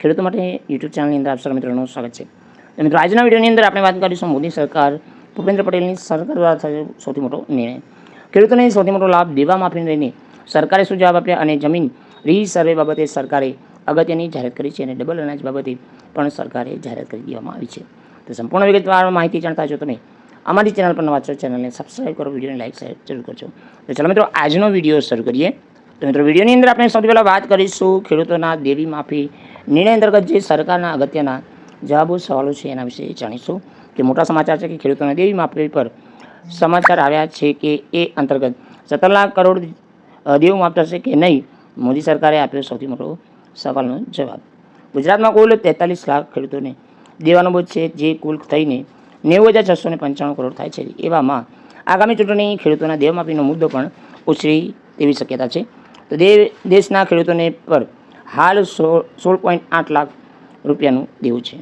ખેડૂતો માટે યુટ્યુબ ચેનલની અંદર આપ સર્વ મિત્રોનું સ્વાગત છે. મિત્રો, આજના વિડીયોની અંદર આપણે વાત કરીશું મોદી સરકાર, ભૂપેન્દ્ર પટેલની સરકાર દ્વારા થયેલો સૌથી મોટો નિર્ણય. ખેડૂતોને સૌથી મોટો લાભ દેવા માફીને લઈને સરકારે શું જવાબ આપ્યા અને જમીન રીસર્વે બાબતે સરકારે અગત્યની જાહેરાત કરી છે અને ડબલ અનાજ બાબતે પણ સરકારે જાહેરાત કરી દેવામાં આવી છે. તો સંપૂર્ણ વિગતવાર માહિતી જાણતા છો તમે અમારી ચેનલ પર નવા ચેનલને સબસ્ક્રાઈબ કરો, વિડીયોને લાઈક શેર જરૂર કરજો. તો ચાલો મિત્રો, આજનો વીડિયો શરૂ કરીએ. તો મિત્રો, વિડીયોની અંદર આપણે સૌથી પહેલાં વાત કરીશું ખેડૂતોના દેવી માફી નિર્ણય અંતર્ગત જે સરકારના અગત્યના જવાબો, સવાલો છે એના વિશે જાણીશું કે મોટા સમાચાર છે કે ખેડૂતોના દેવી માફી પર સમાચાર આવ્યા છે કે એ અંતર્ગત સત્તર લાખ કરોડ દેવું માફ થશે કે નહીં? મોદી સરકારે આપ્યો સૌથી મોટો સવાલનો જવાબ. ગુજરાતમાં કુલ તેતાલીસ લાખ ખેડૂતોને દેવાનો બોધ છે જે કુલ થઈને નેવું હજાર છસો ને પંચાણું કરોડ થાય છે. એવામાં આગામી ચૂંટણી ખેડૂતોના દેવમાફીનો મુદ્દો પણ ઉછરી તેવી શક્યતા છે. તો દેશના ખેડૂતોને પર હાલ સોળ સોળ પોઈન્ટ આઠ લાખ રૂપિયાનું દેવું છે.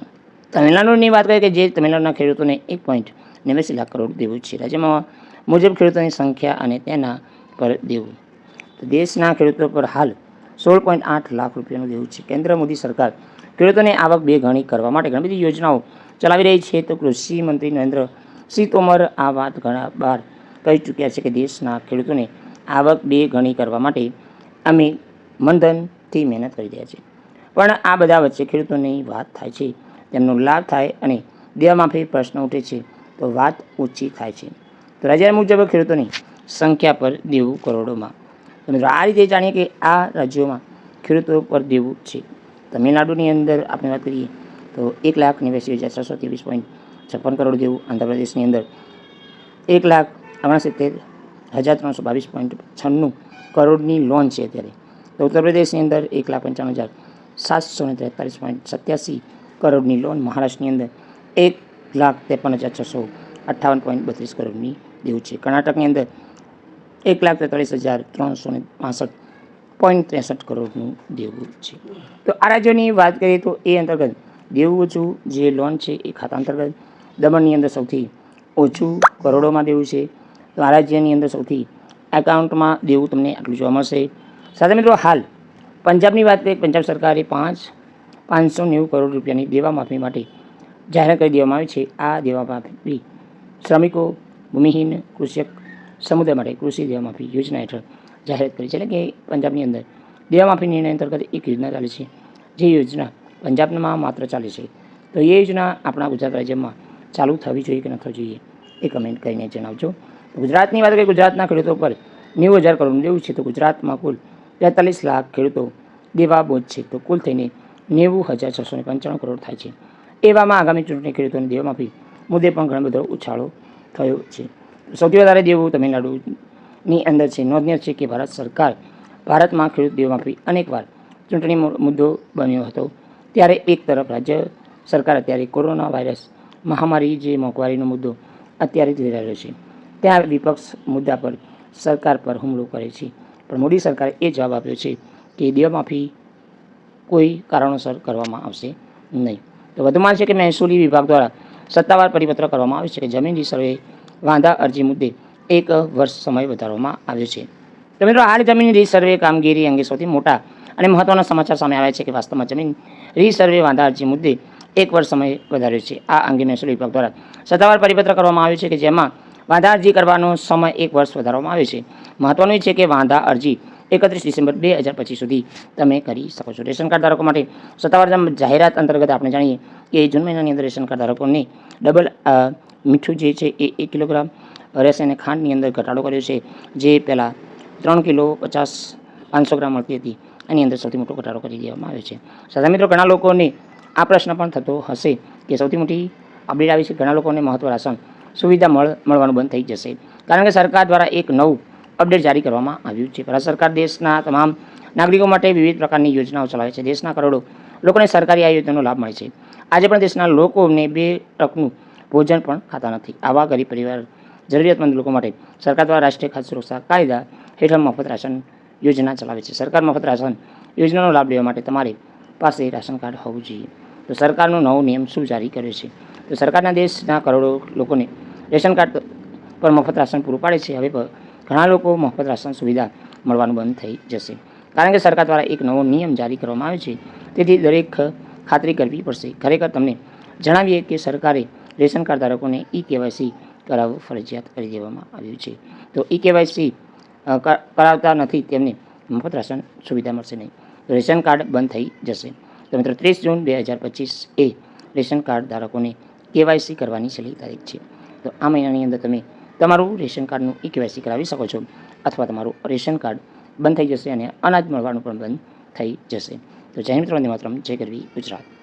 તમિલનાડુની વાત કરીએ કે જે તમિલનાડુના ખેડૂતોને એક પોઈન્ટ નેવ્યાસી લાખ કરોડ દેવું છે. રાજ્યમાં મુજબ ખેડૂતોની સંખ્યા અને તેના પર દેવું. તો દેશના ખેડૂતો પર હાલ સોળ પોઈન્ટ આઠ લાખ રૂપિયાનું દેવું છે. કેન્દ્ર મોદી સરકાર ખેડૂતોને આવક બે ગણી કરવા માટે ઘણી બધી યોજનાઓ ચલાવી રહી છે. તો કૃષિ મંત્રી નરેન્દ્ર સિંહ તોમર આ વાત ઘણા બાર કહી ચૂક્યા છે કે દેશના ખેડૂતોને આવક બે ગણી કરવા માટે અમે મંથનથી મહેનત કરી રહ્યા છે. પણ આ બધા વચ્ચે ખેડૂતોની વાત થાય છે. તેમનો લાભ થાય અને દેવામાફી પ્રશ્ન ઉઠે છે તો વાત ઓછી થાય છે. તો રાજ્ય મુજબ ખેડૂતોની સંખ્યા પર દેવું કરોડોમાં. તો મિત્રો, આ રીતે જાણીએ કે આ રાજ્યોમાં ખેડૂતો પર દેવું છે. તમિલનાડુની અંદર આપણે વાત કરીએ તો એક લાખ નેવ્યાસી હજાર છસો ત્રેવીસ પોઈન્ટ છપ્પન કરોડ દેવું. આંધ્રપ્રદેશની અંદર એક લાખ ઓગણસિત્તેર હજાર ત્રણસો બાવીસ પોઈન્ટ છન્નું કરોડની લોન છે અત્યારે. તો ઉત્તર પ્રદેશની અંદર એક લાખ પંચાણું હજાર સાતસો ને તેતાલીસ પોઈન્ટ સત્યાસી કરોડની લોન મહારાષ્ટ્રની અંદર એક લાખ ત્રેપન હજાર છસો અઠ્ઠાવન પોઈન્ટ બત્રીસ કરોડની દેવું છે. કર્ણાટકની અંદર એક લાખ તેતાલીસ હજાર ત્રણસો ને પાસઠ પોઈન્ટ ત્રેસઠ કરોડનું દેવું છે. તો આ રાજ્યોની વાત કરીએ તો એ અંતર્ગત દેવું ઓછું જે લોન છે એ ખાતા અંતર્ગત દમણની અંદર સૌથી ઓછું કરોડોમાં દેવું છે. તો આ રાજ્યની અંદર સૌથી એકાઉન્ટમાં દેવું તમને આટલું જોવા મળશે. સાથે મિત્રો હાલ પંજાબની વાત કરીએ, પંજાબ સરકારે પાંચ, પાંચસો નેવું કરોડ રૂપિયાની દેવા માફી માટે જાહેરાત કરી દેવામાં આવી છે. આ દેવા માફી શ્રમિકો, ભૂમિહીન કૃષક સમુદાય માટે કૃષિ દેવામાફી યોજના હેઠળ જાહેરાત કરી છે. એટલે કે પંજાબની અંદર દેવામાફી નિર્ણય અંતર્ગત એક યોજના ચાલે છે. જે યોજના પંજાબમાં માત્ર ચાલે છે. તો એ યોજના આપણા ગુજરાત રાજ્યમાં ચાલુ થવી જોઈએ કે ન થવી જોઈએ એ કમેન્ટ કરીને જણાવજો. ગુજરાતની વાત કરીએ, ગુજરાતના ખેડૂતો પર નેવું હજાર કરોડનું દેવું છે. તો ગુજરાતમાં કુલ તેતાલીસ લાખ ખેડૂતો દેવા બોજ છે. તો કુલ થઈને નેવું હજાર છસો પંચાણું કરોડ થાય છે. એવામાં આગામી ચૂંટણી ખેડૂતોની દેવામાફી મુદ્દે પણ ઘણો બધો ઉછાળો થયો છે. સૌથી વધારે દેવું તમિલનાડુની અંદર છે. નોંધનીય છે કે ભારત સરકાર ભારતમાં ખેડૂત દેવામાફી અનેકવાર ચૂંટણી મુદ્દો બન્યો હતો. ત્યારે એક તરફ રાજ્ય સરકાર અત્યારે કોરોના વાયરસ મહામારી જે મોંઘવારીનો મુદ્દો અત્યારે લઈ રહ્યો છે. ત્યાં વિપક્ષ મુદ્દા પર સરકાર પર હુમલો કરે છે. પણ મોદી સરકારે એ જવાબ આપ્યો છે કે દેવામાફી કોઈ કારણોસર કરવામાં આવશે નહીં. તો વધુમાં છે કે મહેસૂલી વિભાગ દ્વારા સત્તાવાર પરિપત્ર કરવામાં આવ્યો છે કે જમીન સર્વે વાંધા અરજી મુદ્દે એક વર્ષ સમય વધારવામાં આવ્યો છે. તો મિત્રો, હાલ જમીન રીસર્વે કામગીરી અંગે સૌથી મોટા અને મહત્વના સમાચાર સામે આવ્યા છે કે વાસ્તવમાં જમીન રીસર્વે વાંધા અરજી મુદ્દે એક વર્ષ સમય વધાર્યો છે. આ અંગે મહેસૂલ વિભાગ દ્વારા સત્તાવાર પરિપત્ર કરવામાં આવ્યો છે કે જેમાં વાંધા અરજી કરવાનો સમય એક વર્ષ વધારવામાં આવ્યો છે. મહત્વનું એ છે કે વાંધા અરજી એકત્રીસ ડિસેમ્બર બે હજાર પચીસ સુધી તમે કરી શકો છો. રેશન કાર્ડ ધારકો માટે સત્તાવાર જાહેરાત અંતર્ગત આપણે જાણીએ કે જૂન મહિનાની અંદર રેશન કાર્ડ ધારકોને ડબલ મીઠું જે છે એ એક કિલોગ્રામ રહેશે ખાંડની અંદર ઘટાડો કર્યો છે. જે પહેલાં ત્રણ કિલો પચાસ પાંચસો ગ્રામ મળતી હતી. એની અંદર સૌથી મોટો ઘટાડો કરી દેવામાં આવ્યો છે. સાથે મિત્રો, ઘણા લોકોને આ પ્રશ્ન પણ થતો હશે કે સૌથી મોટી અપડેટ આવી છે. ઘણા લોકોને મહત્વ રાશન સુવિધા મળ, મળવાનું બંધ થઈ જશે. કારણ કે સરકાર દ્વારા એક નવું અપડેટ જારી કરવામાં આવ્યું છે. ભારત સરકાર દેશના તમામ નાગરિકો માટે વિવિધ પ્રકારની યોજનાઓ ચલાવે છે. દેશના કરોડો લોકોને સરકારી આ યોજનાનો લાભ મળે છે. આજે પણ દેશના લોકોને બે ટકનું ભોજન પણ ખાતા નથી. આવા ગરીબ પરિવાર, જરૂરિયાતમંદ લોકો માટે સરકાર દ્વારા રાષ્ટ્રીય ખાદ્ય સુરક્ષા કાયદા હેઠળ મફત રાશન યોજના ચલાવે છે. સરકાર મફત રાશન યોજનાનો લાભ લેવા માટે તમારે પાસે રાશન કાર્ડ હોવું જોઈએ. તો સરકારનો નવો નિયમ શું જારી કર્યો છે? તો સરકારના દેશના કરોડો લોકોને રેશન કાર્ડ પર મફત રાશન પૂરું પાડે છે. હવે ઘણા લોકો મફત રાશન સુવિધા મળવાનું બંધ થઈ જશે. કારણ કે સરકાર દ્વારા એક નવો નિયમ જારી કરવામાં આવ્યો છે. તેથી દરેક ખાતરી કરવી પડશે. ખરેખર તમને જણાવીએ કે સરકારે રેશન કાર્ડ ધારકોને ઈ કેવાયસી કરાવવું ફરજિયાત કરી દેવામાં આવ્યું છે. તો ઈ કેવાયસી કરાવતા નથી તેમને મફત રાશન સુવિધા મળશે નહીં. રેશન કાર્ડ બંધ થઈ જશે. તો મિત્રો, ત્રીસ જૂન બે હજાર પચીસ એ રેશન કાર્ડ ધારકોને કેવાયસી કરવાની છેલ્લી તારીખ છે. તો આ મહિનાની અંદર તમે તમારું રેશન કાર્ડનું ઈ કેવાયસી કરાવી શકો છો અથવા તમારું રેશન કાર્ડ બંધ થઈ જશે અને અનાજ મળવાનું પણ બંધ થઈ જશે. તો જય મિત્રો, વંદે માતરમ. જય ગરવી ગુજરાત.